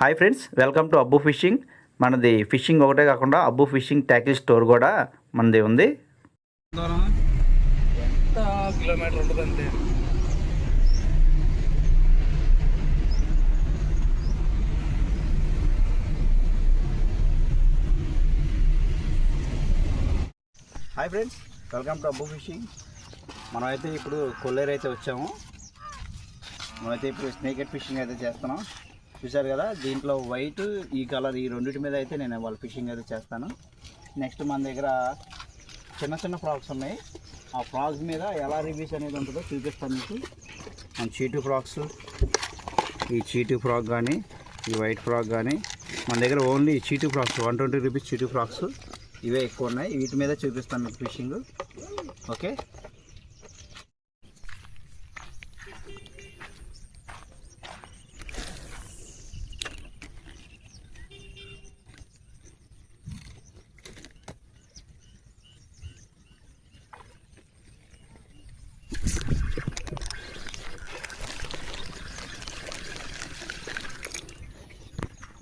Hi friends welcome to Abbu fishing మనది fishing ఒకటే కాకుండా అబ్బు ఫిషింగ్ ట్యాకిల్ స్టోర్ కూడా మనది ఉంది. దూరం ఎంత కిలోమీటర్ ఉంటుంది అంతే hi friends welcome to Abbu fishing మనమైతే ఇప్పుడు కొల్లేరు అయితే వచ్చాము. మనమైతే ఇప్పుడు స్నేకెట్ ఫిషింగ్ అయితే చేస్తున్నాం. చూసారు కదా దీంట్లో వైట్ ఈ కలర్ ఈ రెండింటి మీద అయితే నేను వాళ్ళ ఫిషింగ్ అయితే చేస్తాను. నెక్స్ట్ మన దగ్గర చిన్న చిన్న ఫ్రాక్స్ ఉన్నాయి. ఆ ఫ్రాక్స్ మీద ఎలా రివ్యూస్ అనేది ఉంటుందో చూపిస్తాను మీకు. మన చీటు ఫ్రాక్స్ ఈ చీటు ఫ్రాక్ కానీ ఈ వైట్ ఫ్రాక్ కానీ మన దగ్గర ఓన్లీ చీటు ఫ్రాక్స్ వన్ ట్వంటీ రూపీస్ చీటు ఫ్రాక్స్ ఇవే ఎక్కువ ఉన్నాయి. వీటి మీద చూపిస్తాను మీకు ఫిషింగ్. ఓకే?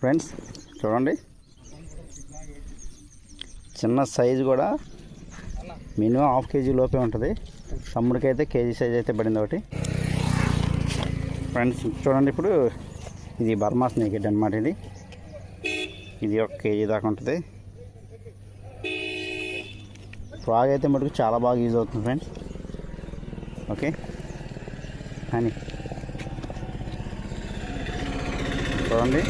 ఫ్రెండ్స్ చూడండి. చిన్న సైజు కూడా మినిమం హాఫ్ కేజీ లోపే ఉంటుంది. తమ్ముడికి అయితే కేజీ సైజ్ అయితే పడింది ఒకటి. ఫ్రెండ్స్ చూడండి ఇప్పుడు ఇది బర్మా స్నేకెట్ అనమాట ఇది. ఇది ఒక కేజీ దాకా ఉంటుంది. ఫ్రాగ్ అయితే మటుకు చాలా బాగా యూజ్ అవుతుంది ఫ్రెండ్స్. అని చూడండి.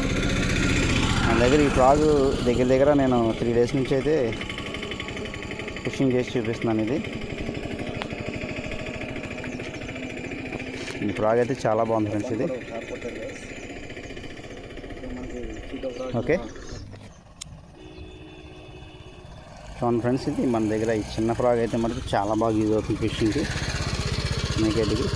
మన దగ్గర ఈ ఫ్రాగ్ దగ్గర దగ్గర నేను త్రీ డేస్ నుంచి అయితే ఫిషింగ్ చేసి చూపిస్తున్నాను ఇది. ఈ ఫ్రాగ్ అయితే చాలా బాగుంది ఫ్రెండ్స్ ఇది. ఓకే. చూడండి ఫ్రెండ్స్ ఇది మన దగ్గర ఈ చిన్న ఫ్రాగ్ అయితే మనకి చాలా బాగా యూజ్ అవుతుంది ఫిషింగ్కి. స్నేకెట్కి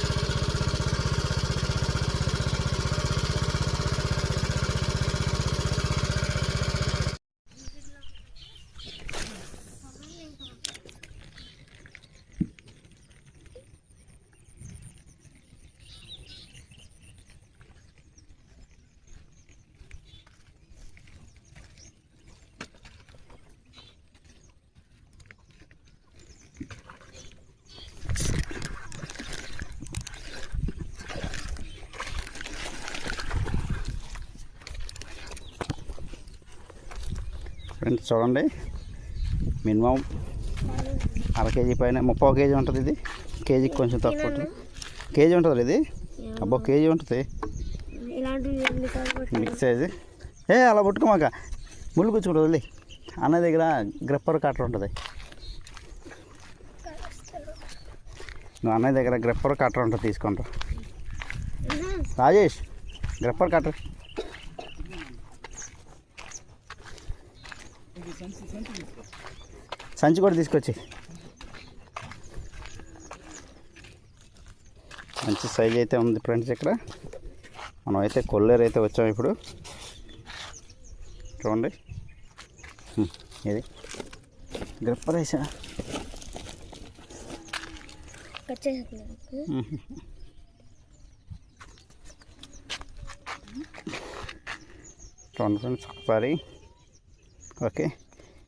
ఫ్రెండ్స్ చూడండి. మినిమం అర కేజీ పైన ముప్పై కేజీ ఉంటుంది ఇది. కేజీకి కొంచెం తక్కువ ఉంటుంది. కేజీ ఉంటుంది ఇది? అబ్బో కేజీ ఉంటుంది? మిక్స్ సైజ్ ఏ అలా పట్టుకోమాక. ముళ్ళు కూర్చుంటుంది వదిలే. అన్న దగ్గర గ్రెప్పర్ కట్టర్ ఉంటుంది. నువ్వు అన్నయ్య దగ్గర గ్రెప్పర్ కట్టర్ ఉంటుంది తీసుకుంటా రాజేష్ గ్రెప్పర్ కట్టర్. సంచి కూడా తీసుకొచ్చి. మంచి సైజ్ అయితే ఉంది ఫ్రెండ్స్ ఇక్కడ. మనం అయితే కొల్లేరు అయితే వచ్చాం ఇప్పుడు. చూడండి. ఇది. గ్రిప్పర్ వేసా. చూడండి ఫ్రెండ్స్ ఒకసారి. ఓకే.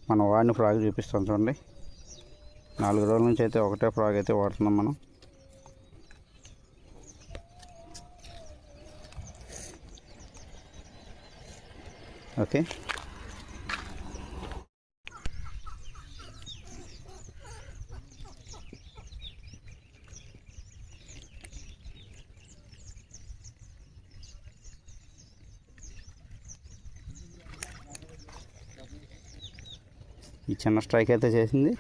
మనం వాడిన ఫ్రాగ్ చూపిస్తాం చూడండి. నాలుగు రోజుల నుంచి అయితే ఒకటే ఫ్రాగ్ అయితే వాడుతున్నాం మనం. ఓకే. చిన్న స్ట్రైక్ అయితే చేసింది.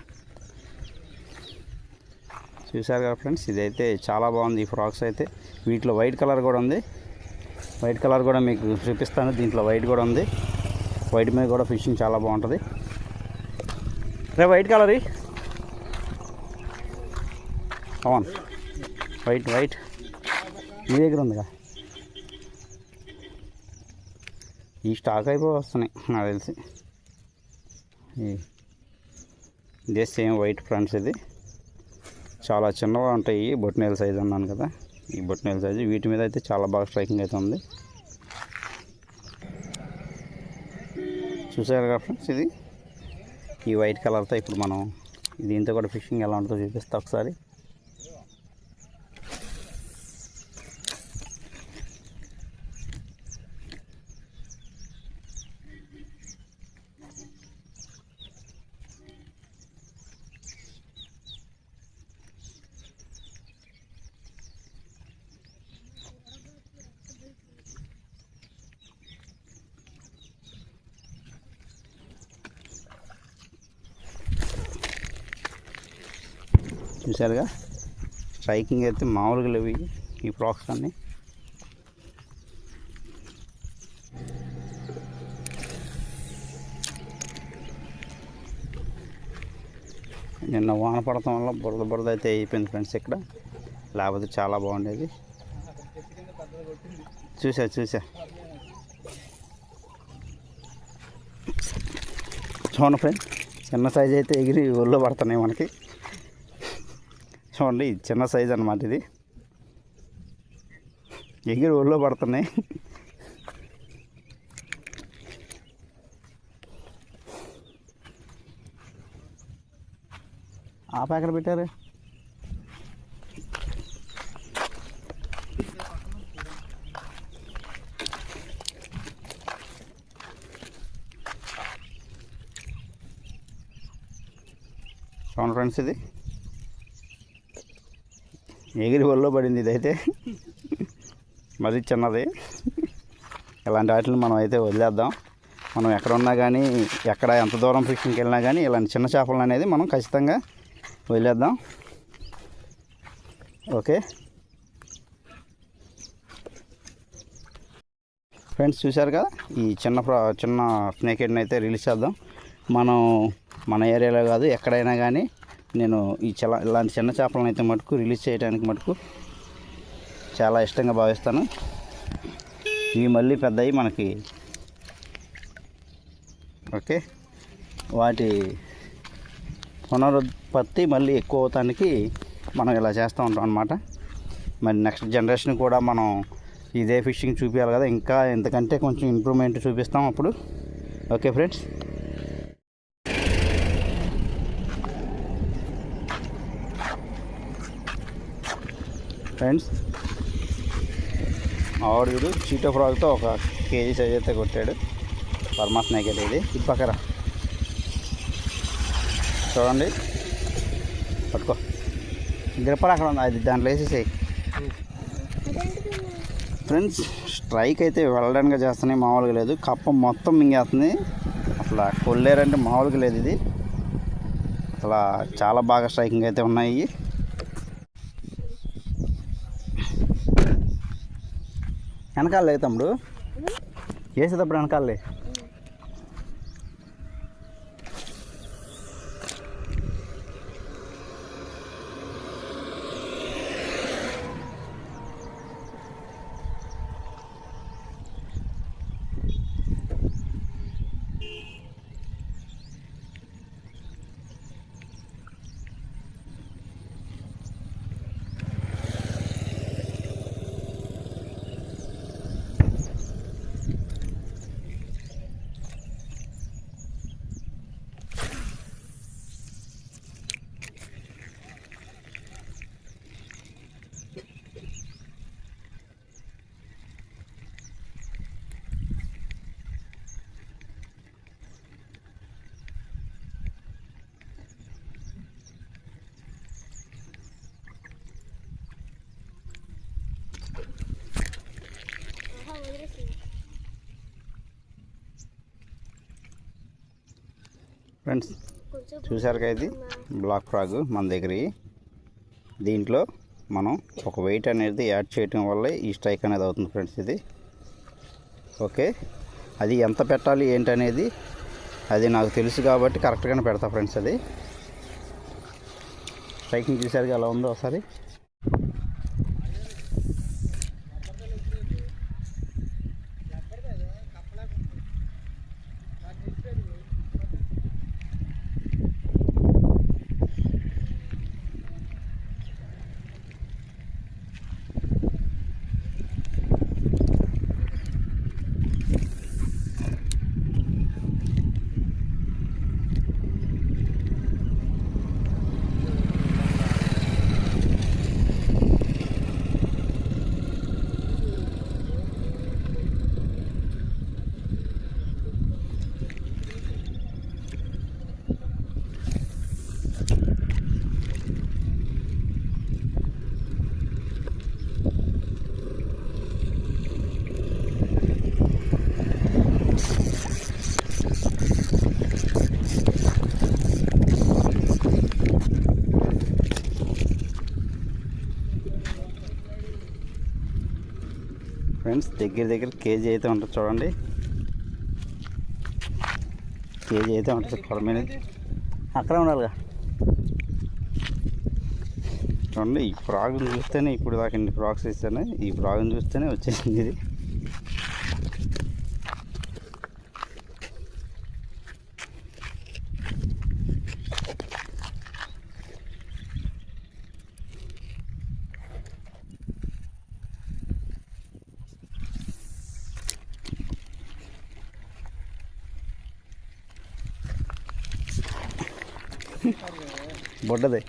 చూసారు కదా ఫ్రెండ్స్ ఇదైతే చాలా బాగుంది ఈ ఫ్రాక్స్ అయితే. వీటిలో వైట్ కలర్ కూడా ఉంది. వైట్ కలర్ కూడా మీకు చూపిస్తాను. దీంట్లో వైట్ కూడా ఉంది. వైట్ మీద కూడా ఫిషింగ్ చాలా బాగుంటుంది. రే వైట్ కలర్ అవును వైట్ వైట్ మీ దగ్గర ఉందిగా? ఈ స్టాక్ అయిపోయి వస్తున్నాయి నాకు తెలిసి. ఈ- ఇదే సేమ్ వైట్ ఫ్రంట్స్ ఇది. చాలా చిన్నగా ఉంటాయి బొట్నేల్ సైజ్ అన్నాను కదా. ఈ బొట్నేల్ సైజు వీటి మీద అయితే చాలా బాగా స్ట్రైకింగ్ అయితే ఉంది. చూసారు కదా ఫ్రెండ్స్ ఇది? ఈ వైట్ కలర్తో ఇప్పుడు మనం దీంతో కూడా ఫిషింగ్ ఎలా ఉంటుందో చూపిస్తా ఒకసారి. చూసారుగా స్ట్రైకింగ్ అయితే మామూలుగా లేవు ఈ ఫ్రాక్స్ అన్నీ. నిన్న వాన పడటం వల్ల బురద బురద అయితే అయిపోయింది ఫ్రెండ్స్ ఇక్కడ. లేకపోతే చాలా బాగుండేది. చూసా చూసా. చూడండి ఫ్రెండ్స్ చిన్న సైజ్ అయితే ఎగిరి ఒళ్ళో పడుతున్నాయి మనకి. చూడండి చిన్న సైజ్ అనమాట ఇది. ఎగిరి ఒళ్ళో పడుతున్నాయి. ఆ ఎక్కడ పెట్టారు. చూడండి ఫ్రెండ్స్ ఇది. ఎగిరి ఒళ్ళో పడింది ఇదైతే. మరి చిన్నది. ఇలాంటి వాటిని మనం అయితే వదిలేద్దాం. మనం ఎక్కడ ఉన్నా కానీ ఎక్కడ ఎంత దూరం ఫిషింగ్కి వెళ్ళినా కానీ ఇలాంటి చిన్న చేపలు అనేది మనం ఖచ్చితంగా వదిలేద్దాం. ఓకే? ఫ్రెండ్స్ చూశారు కదా? ఈ చిన్న చిన్న స్నేక్ హెడ్ని అయితే రిలీజ్ చేద్దాం. మనం మన ఏరియాలో కాదు ఎక్కడైనా కానీ నేను ఈ చల ఇలాంటి చిన్న చేపలను అయితే మటుకు రిలీజ్ చేయడానికి మటుకు చాలా ఇష్టంగా భావిస్తాను. ఇవి మళ్ళీ పెద్దవి మనకి ఓకే. వాటి పునరుత్పత్తి మళ్ళీ ఎక్కువ అవటానికి మనం ఇలా చేస్తూ ఉంటాం అనమాట మరి నెక్స్ట్ జనరేషన్ కూడా మనం ఇదే ఫిషింగ్ చూపించాలి కదా. ఇంకా ఎంతకంటే కొంచెం ఇంప్రూవ్మెంట్ చూపిస్తాం అప్పుడు. Okay friends friends. ఆవిడ చీటో ఫ్రాగ్తో ఒక కేజీ సైజ్ అయితే కొట్టాడు. పరమాస్ స్నేక్ ఇది. ఇది పక్కన చూడండి. పట్టుకో. గిరపడ అక్కడ ఉంది. అది దాంట్లో వేసేసేయి. ఫ్రెండ్స్ స్ట్రైక్ అయితే వెళ్ళడానికి చేస్తున్నాయి మామూలుగా లేదు. కప్ప మొత్తం మింగేస్తుంది. అసలు కొల్లేరంటే మామూలుగా లేదు ఇది. అసలు చాలా బాగా స్ట్రైకింగ్ అయితే ఉన్నాయి. వెనకాలే తమ్ముడు. వేసేటప్పుడు వెనకాలే. ఫ్రెండ్స్ చూసారుగా ఇది? బ్లాక్ ఫ్రాగ్ మన దగ్గర. దీంట్లో మనం ఒక వెయిట్ అనేది యాడ్ చేయటం వల్ల ఈ స్ట్రైక్ అనేది అవుతుంది ఫ్రెండ్స్ ఇది. ఓకే? అది ఎంత పెట్టాలి ఏంటనేది అది నాకు తెలుసు కాబట్టి కరెక్ట్గానే పెడతా ఫ్రెండ్స్ అది. స్ట్రైకింగ్ చూసారుగా ఎలా ఉందో ఒకసారి. ఫ్రెండ్స్ దగ్గర దగ్గర కేజీ అయితే ఉంటుంది చూడండి. కేజీ అయితే ఉంటుంది కొరమీన అక్కడ ఉండాలిగా. చూడండి ఈ ఫ్రాగ్ని చూస్తేనే ఇప్పుడు దాకా ఇన్ని ఫ్రాగ్స్ ఇస్తాను ఈ ఫ్రాగ్ని చూస్తేనే వచ్చేసింది ఇది. പൊട്ടത്തെ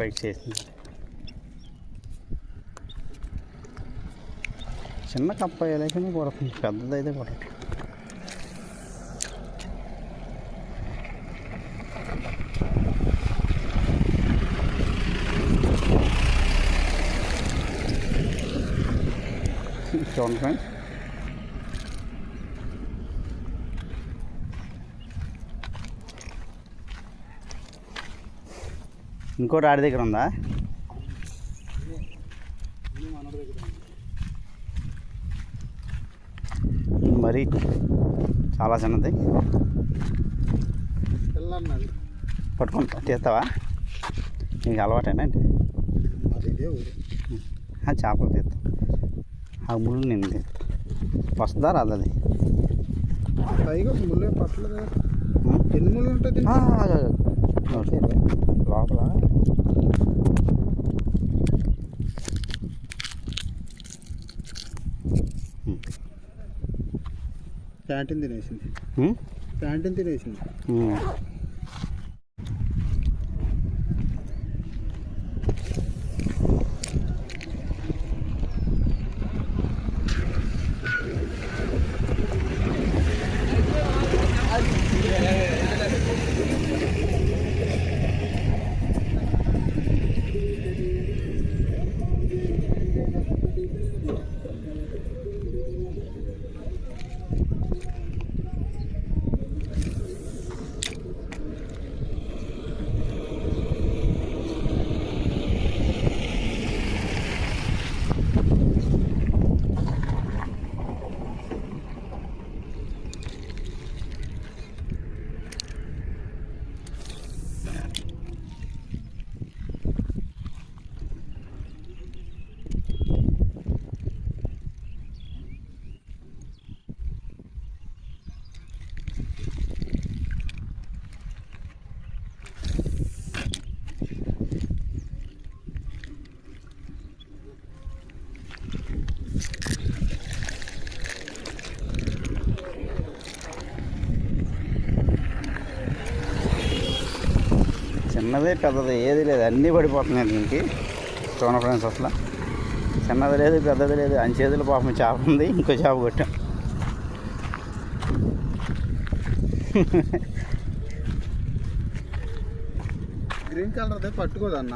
రాంగ్ స్ట్రైక్ చేసింది చిన్న కప్ప లేకనే కొడుతుంది పెద్దదైతే కొడదు చూడండి ఫ్రెండ్స్ ఇంకోటి ఆడి దగ్గర ఉందా? మరి చాలా చిన్నది. పట్టుకుంటా తీస్తావా? నీకు అలవాటేనా ఆ, చేపలు తీస్తా. ఆ ముళ్ళు నేను వస్తుందా రాదు అది? పైగా ముళ్ళే పట్టలేదు? ఎన్ని ముళ్ళు ఉంటుంది. లోపల. ప్యాంటీన్ తినేసింది? ప్యాంటీన్ తినేసింది. చిన్నదే పెద్దది ఏది లేదు అన్నీ పడిపోతున్నాయి దీనికి. చూడండి ఫ్రెండ్స్ అసలు. చిన్నది లేదు పెద్దది లేదు అని చేతులు పాపం చేప ఉంది ఇంకో చేప కొట్టాం. గ్రీన్ కలర్ అదే పట్టుకోదన్న.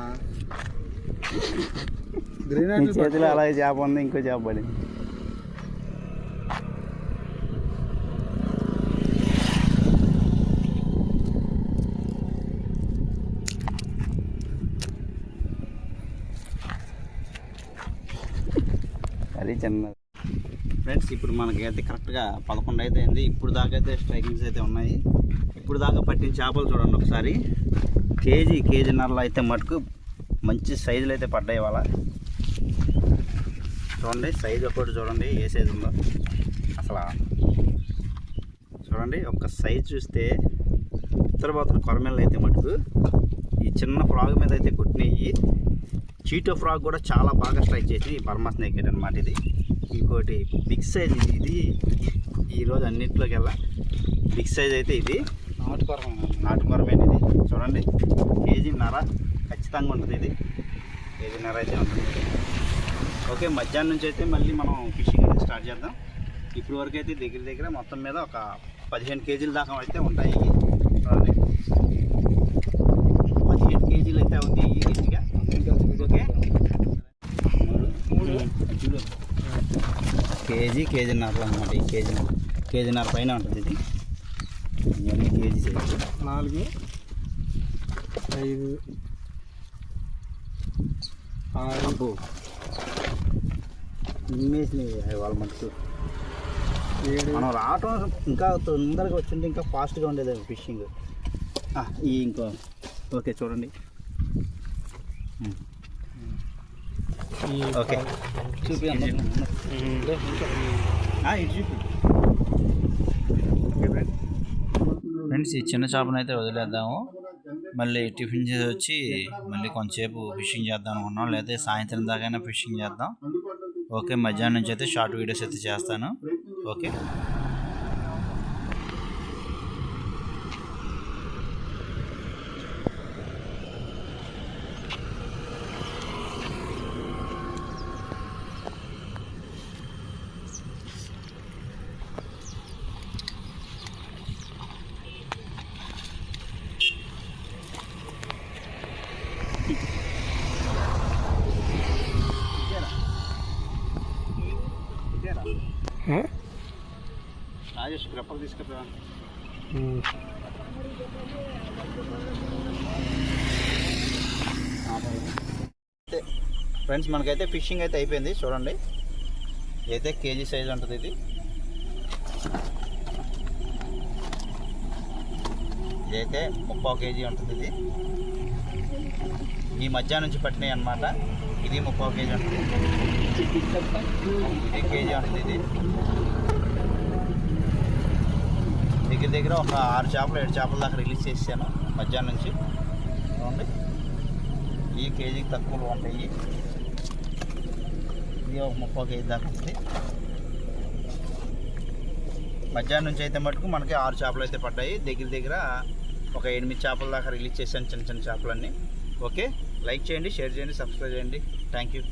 గ్రీన్ చేతిలో అలాగే చేప ఉంది ఇంకో చేప పడింది అది చిన్నది ఫ్రెండ్స్ ఇప్పుడు మనకి అయితే కరెక్ట్గా పదకొండు అయితే అయింది. ఇప్పుడు దాకా అయితే స్ట్రైకింగ్స్ అయితే ఉన్నాయి. ఇప్పుడు దాకా పట్టిన చేపలు చూడండి ఒకసారి. కేజీ కేజీన్నరలో అయితే మటుకు మంచి సైజులు అయితే పడ్డాయి ఇవాళ. చూడండి సైజు ఒకటి చూడండి ఏ సైజు ఉందో. అసలు చూడండి ఒక సైజు చూస్తే ఉత్తరపోతున్న కొరమేళ్ళు అయితే మటుకు ఈ చిన్న ఫ్రాగ్ మీద అయితే కొట్టినాయి. చీటో ఫ్రాగ్ కూడా చాలా బాగా స్ట్రైక్ చేసింది. ఈ బర్మా స్నేక్ అనమాట ఇది. ఇంకోటి బిగ్ సైజ్ ఇది. ఇది ఈరోజు అన్నింటిలోకి వెళ్ళా. బిగ్ సైజ్ అయితే ఇది. నాటుపరమైన నాటుకొరమైన ఇది. చూడండి. కేజీ నర ఖచ్చితంగా ఉంటుంది ఇది. కేజీ నర అయితే ఉంటుంది. ఓకే మధ్యాహ్నం నుంచి అయితే మళ్ళీ మనం ఫిషింగ్ అనేది స్టార్ట్ చేద్దాం. ఇప్పుడు వరకు అయితే దగ్గర దగ్గర మొత్తం మీద ఒక పదిహేను కేజీల దాకా అయితే ఉంటాయి ఇవి. చూడండి పదిహేను కేజీలు అయితే అవుతాయి ఇవి గట్టిగా ఓకే మూడు చూడు కేజీ కేజీన్నర అనమాట ఈ కేజీ కేజీన్నర పైన ఉంటుంది ఇది. ఇవన్నీ కేజీ నాలుగు ఐదు ఆరు. అబ్బో. ఇమ్మేసినాయి వాళ్ళ ఏడు. మనం రావటం ఇంకా తొందరగా వచ్చింటే ఇంకా ఫాస్ట్గా ఉండేది ఫిషింగ్. ఈ ఇంకో. ఓకే చూడండి. ఓకే. చూపి. ఫ్రెండ్స్ ఈ చిన్న చేపను అయితే వదిలేద్దాము. మళ్ళీ టిఫిన్ చేసి వచ్చి మళ్ళీ కొంతసేపు ఫిషింగ్ చేద్దాం అనుకున్నాం. లేదా సాయంత్రం దాకైనా ఫిషింగ్ చేద్దాం. ఓకే మధ్యాహ్నం నుంచి అయితే షార్ట్ వీడియోస్ అయితే చేస్తాను. ఓకే. రాజేష్ గ్రప్పలు ఫ్రెండ్స్ మనకైతే ఫిషింగ్ అయితే అయిపోయింది చూడండి. అయితే కేజీ సైజ్ ఉంటుంది ఇది. ఇదైతే ముప్పావు కేజీ ఉంటుంది ఇది. ఈ మధ్య నుంచి పట్టినాయి అన్నమాట. ఇది ముప్పావు కేజీ ఉంటుంది. ఇది కేజీ ఉంటుంది ఇది. దగ్గర దగ్గర ఒక ఆరు చేపలు ఏడు చేపల దాకా రిలీజ్ చేసాను మధ్యాహ్నం నుంచి. చూడండి ఈ కేజీకి తక్కువలో ఉంటాయి. ఇది ఒక ముప్పై కేజీ దాకా ఉంది. మధ్యాహ్నం నుంచి అయితే మటుకు మనకి ఆరు చేపలు అయితే పడ్డాయి. దగ్గర దగ్గర ఒక ఎనిమిది చేపల దాకా రిలీజ్ చేశాను చిన్న చిన్న చేపలన్నీ. ఓకే? లైక్ చేయండి షేర్ చేయండి సబ్స్క్రైబ్ చేయండి. Thank you